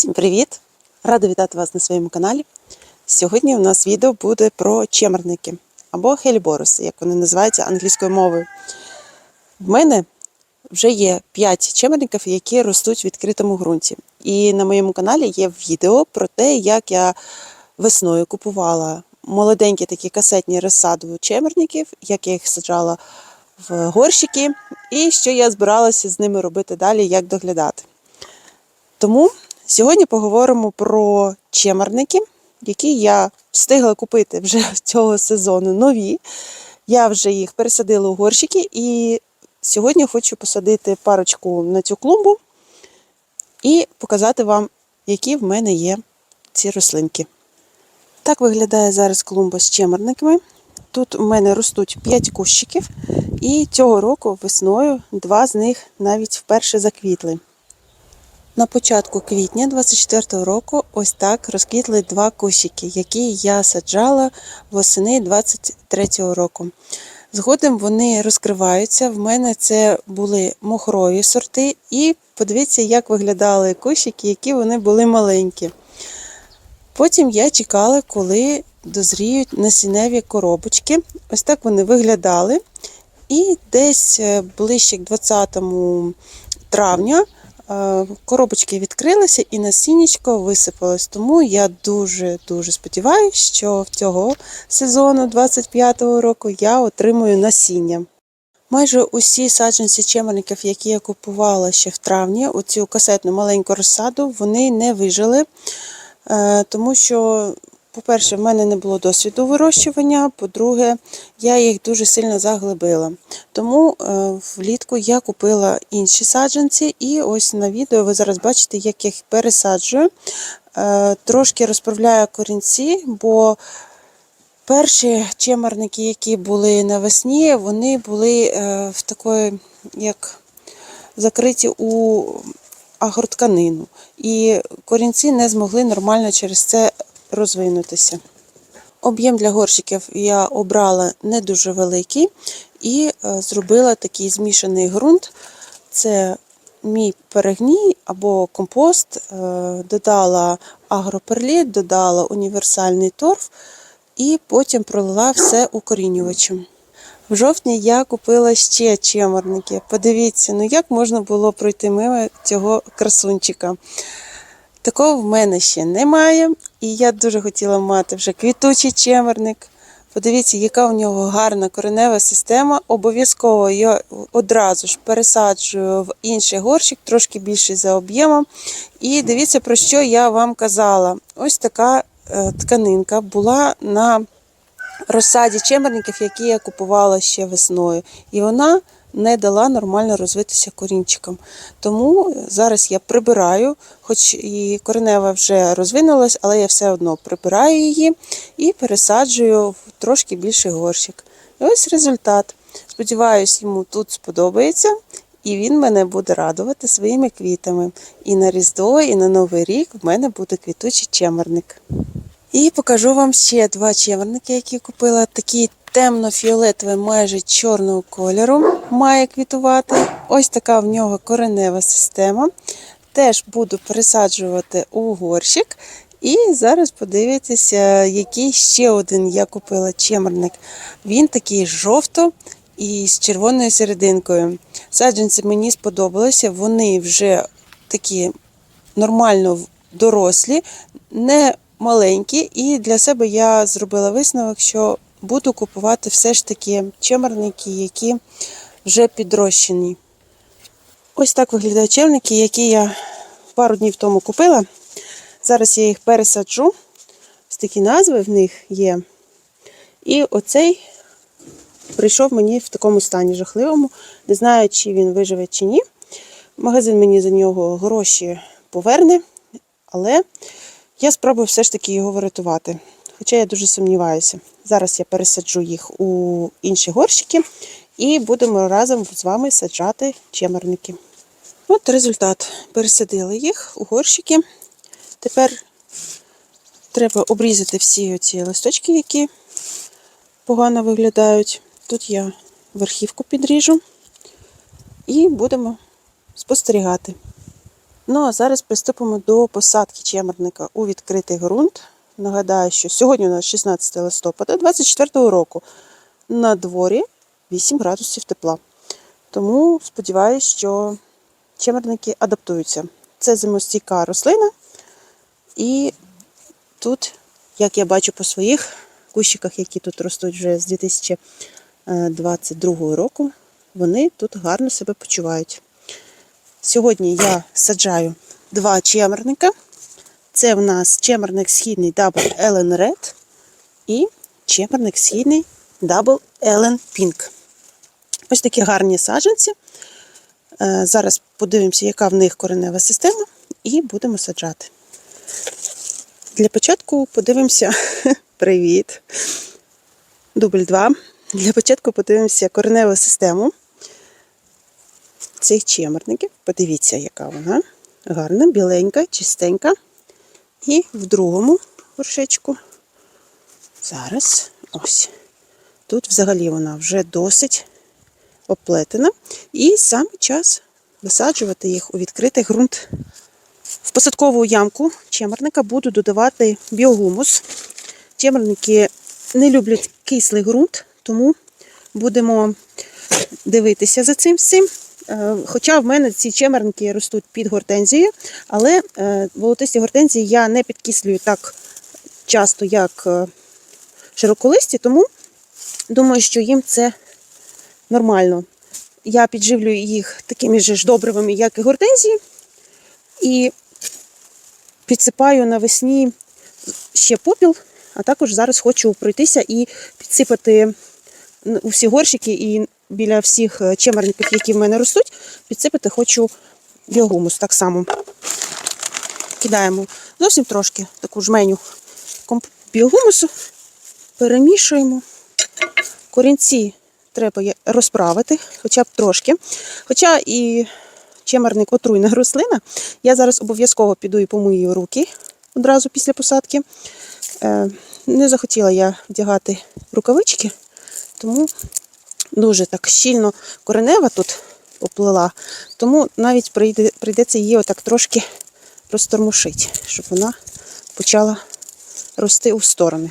Всім привіт! Рада вітати вас на своєму каналі. Сьогодні у нас відео буде про чемерники або хеліборуси, як вони називаються англійською мовою. В мене вже є 5 чемерників, які ростуть в відкритому ґрунті. І на моєму каналі є відео про те, як я весною купувала молоденькі такі касетні розсаду чемерників, як я їх саджала в горщики, і що я збиралася з ними робити далі, як доглядати. Тому сьогодні поговоримо про чемерники, які я встигла купити вже цього сезону нові. Я вже їх пересадила у горщики, і сьогодні хочу посадити парочку на цю клумбу і показати вам, які в мене є ці рослинки. Так виглядає зараз клумба з чемерниками. Тут у мене ростуть 5 кущиків, і цього року весною два з них навіть вперше заквітли. На початку квітня 24 року ось так розквітли два кущики, які я саджала восени 23 року. Згодом вони розкриваються. В мене це були мохрові сорти, і подивіться, як виглядали кущики, які вони були маленькі. Потім я чекала, коли дозріють насінневі коробочки. Ось так вони виглядали. І десь е, ближче к 20 травня коробочки відкрилися і насіннячко висипалось. Тому я дуже-дуже сподіваюся, що в цього сезону 25-го року я отримую насіння. Майже усі саджанці чемерників, які я купувала ще в травні, оцю касетну маленьку розсаду, вони не вижили, е, тому що, по-перше, в мене не було досвіду вирощування, по-друге, я їх дуже сильно заглибила. Тому е, влітку я купила інші саджанці, і ось на відео ви зараз бачите, як я їх пересаджую. Е, Трошки розправляю корінці, бо перші чемерники, які були навесні, вони були е, в такої, як закриті у агротканину. І корінці не змогли нормально через це розвинутися. Об'єм для горщиків я обрала не дуже великий і е, зробила такий змішаний ґрунт. Це мій перегній або компост, е, додала агроперліт, додала універсальний торф і потім пролила все укорінювачем. В жовтні я купила ще чемерники. Подивіться, ну як можна було пройти мимо цього красунчика. Такого в мене ще немає, і я дуже хотіла мати вже квітучий чемерник. Подивіться, яка у нього гарна коренева система. Обов'язково я одразу ж пересаджую в інший горщик, трошки більший за об'ємом. І дивіться, про що я вам казала. Ось така е, тканинка була на розсаді чемерників, які я купувала ще весною. І вона не дала нормально розвитися корінчикам. Тому зараз я прибираю, хоч і коренева вже розвинулась, але я все одно прибираю її і пересаджую в трошки більший горщик. І ось результат. Сподіваюсь, йому тут сподобається. І він мене буде радувати своїми квітами. І на Різдво, і на Новий рік в мене буде квітучий чемерник. І покажу вам ще два чемерники, які купила. Такі темно-фіолетовий, майже чорного кольору має квітувати. Ось така в нього коренева система. Теж буду пересаджувати у горщик. І зараз подивитися, який ще один я купила чемерник. Він такий жовто і з червоною серединкою. Саджанці мені сподобалися, вони вже такі нормально дорослі, не маленькі, і для себе я зробила висновок, що буду купувати все ж таки чемерники, які вже підрощені. Ось так виглядають чемники, які я пару днів тому купила. Зараз я їх пересаджу. Ось такі назви в них є. І оцей прийшов мені в такому стані жахливому. Не знаю, чи він виживе, чи ні. Магазин мені за нього гроші поверне, але я спробую все ж таки його врятувати. Хоча я дуже сумніваюся. Зараз я пересаджу їх у інші горщики і будемо разом з вами саджати чемерники. От результат. Пересадили їх у горщики. Тепер треба обрізати всі ці листочки, які погано виглядають. Тут я верхівку підріжу і будемо спостерігати. Ну а зараз приступимо до посадки чемерника у відкритий ґрунт. Нагадаю, що сьогодні у нас 16 листопада 24 року. На дворі 8 градусів тепла. Тому сподіваюся, що чемерники адаптуються. Це зимостійка рослина, і тут, як я бачу по своїх кущиках, які тут ростуть вже з 2022 року, вони тут гарно себе почувають. Сьогодні я саджаю два чемерника. Це в нас чемерник східний Double Ellen Red і чемерник східний Double Ellen Pink. Ось такі гарні саджанці. Е, Зараз подивимося, яка в них коренева система, і будемо саджати. Для початку подивимося. Привіт! Дубль 2. Для початку подивимося кореневу систему цих чемерників. Подивіться, яка вона. Гарна, біленька, чистенька. І в другому горшечку. Зараз ось. Тут взагалі вона вже досить оплетена. І саме час висаджувати їх у відкритий ґрунт. В посадкову ямку чемерника буду додавати біогумус. Чемерники не люблять кислий ґрунт, тому будемо дивитися за цим всім. Е, Хоча в мене ці чемерники ростуть під гортензією, але е, волотисті гортензії я не підкислюю так часто, як е, широколисті, тому думаю, що їм це нормально. Я підживлюю їх такими ж добривами, як і гортензії, і підсипаю навесні ще попіл, а також зараз хочу пройтися і підсипати у всі горщики і біля всіх е, чемерників, які в мене ростуть, підсипати хочу біогумус так само. Кидаємо зовсім трошки таку жменю біогумусу, перемішуємо. Корінці треба розправити, хоча б трошки. Хоча і чемерник отруйна рослина, я зараз обов'язково піду і помию руки одразу після посадки. Е, Не захотіла я вдягати рукавички, тому дуже так щільно коренева тут оплила, тому навіть прийде, прийдеться її отак трошки розтормушити, щоб вона почала рости у сторони.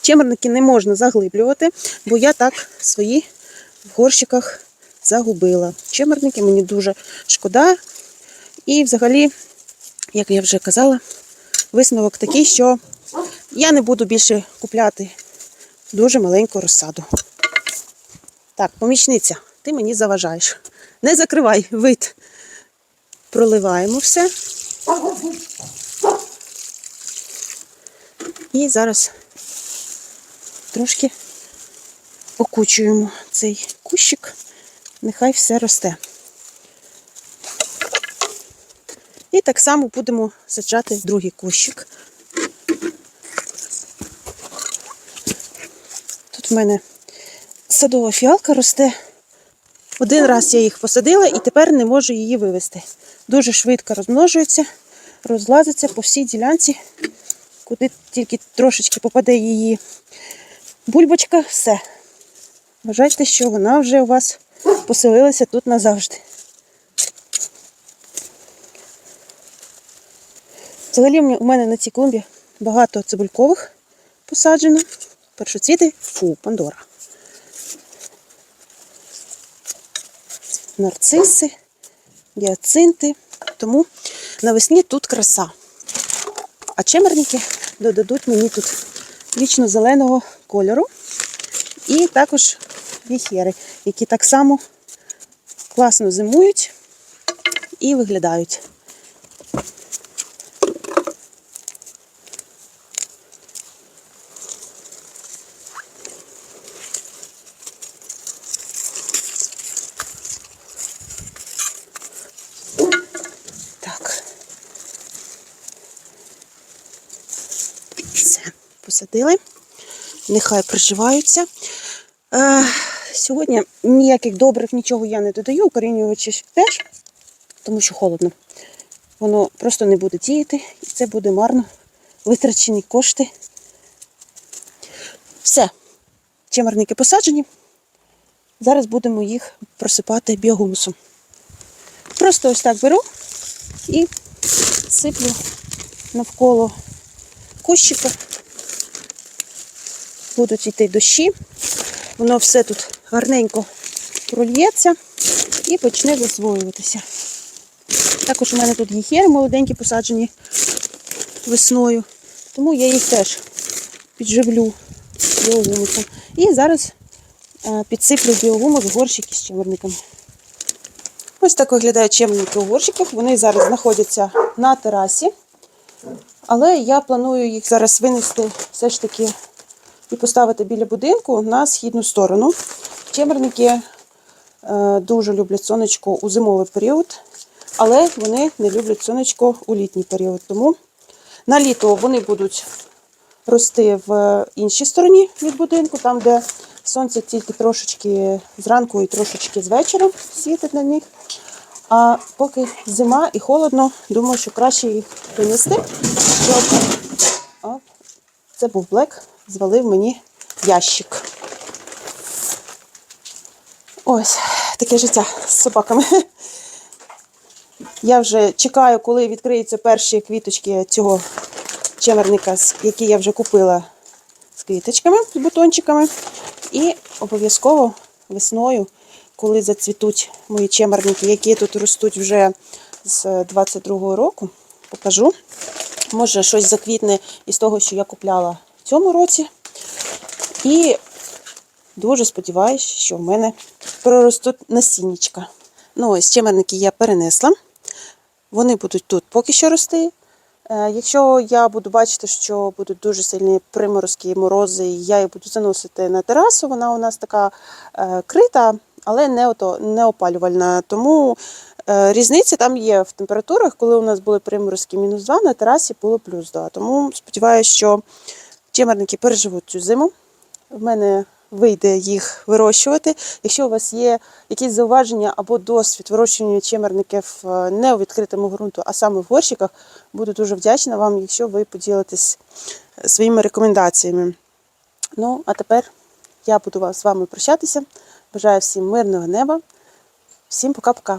Чемерники не можна заглиблювати, бо я так свої в горщиках загубила. Чемерники мені дуже шкода. І взагалі, як я вже казала, висновок такий, що я не буду більше купляти дуже маленьку розсаду. Так, помічниця, ти мені заважаєш. Не закривай вид. Проливаємо все. І зараз трошки окучуємо цей кущик, нехай все росте. І так само будемо саджати другий кущик. В мене садова фіалка росте. Один раз я їх посадила і тепер не можу її вивести. Дуже швидко розмножується, розлазиться по всій ділянці, куди тільки трошечки попаде її бульбочка, все. Вважайте, що вона вже у вас поселилася тут назавжди. Взагалі у мене на цій клумбі багато цибулькових посаджено. Першоцвіти, фу, Пандора. Нарциси, гіацинти. Тому навесні тут краса. А чемерники додадуть мені тут вічно-зеленого кольору. І також віхєри, які так само класно зимують і виглядають. Так. Все, посадили. Нехай приживаються. Е, сьогодні ніяких добрив нічого я не додаю, укорінювачів теж, тому що холодно. Воно просто не буде діяти, і це буде марно витрачені кошти. Все, чимерники посаджені. Зараз будемо їх просипати біогумусом. Просто ось так беру і сиплю навколо кущика. Будуть йти дощі. Воно все тут гарненько прольється і почне засвоюватися. Також у мене тут гіхери молоденькі посаджені весною, тому я їх теж підживлю біогумусом. І зараз е, підсиплю біогумус в горщики з чимерниками. Ось так виглядають чемники у горщиках. Вони зараз знаходяться на терасі. Але я планую їх зараз винести все ж таки і поставити біля будинку на східну сторону. Чемерники е, дуже люблять сонечко у зимовий період, але вони не люблять сонечко у літній період. Тому на літо вони будуть рости в іншій стороні від будинку, там, де сонце тільки трошечки зранку і трошечки з вечора світить на них. А поки зима і холодно, думаю, що краще їх винести. Щоб... О, це був Блек, звалив мені ящик. Ось таке життя з собаками. Я вже чекаю, коли відкриються перші квіточки цього чемерника, які я вже купила з квіточками, з бутончиками. І обов'язково весною, коли зацвітуть мої чемерники, які тут ростуть вже з 22-го року, покажу. Може, щось заквітне із того, що я купляла цьому році. І дуже сподіваюся, що в мене проростуть насіннячка. Ну, ось чемерники я перенесла. Вони будуть тут поки що рости. Е, Якщо я буду бачити, що будуть дуже сильні приморозки морози, я їх буду заносити на терасу. Вона у нас така е, крита, але не, ото, не опалювальна. Тому е, різниця там є в температурах. Коли у нас були приморозки мінус 2, на терасі було плюс 2. Тому сподіваюся, що чимерники переживуть цю зиму. В мене вийде їх вирощувати. Якщо у вас є якісь зауваження або досвід вирощування чимерників е, не у відкритому ґрунту, а саме в горщиках, буду дуже вдячна вам, якщо ви поділитесь е, своїми рекомендаціями. Ну, а тепер я буду з вами прощатися. Бажаю всім мирного неба. Всім пока-пока.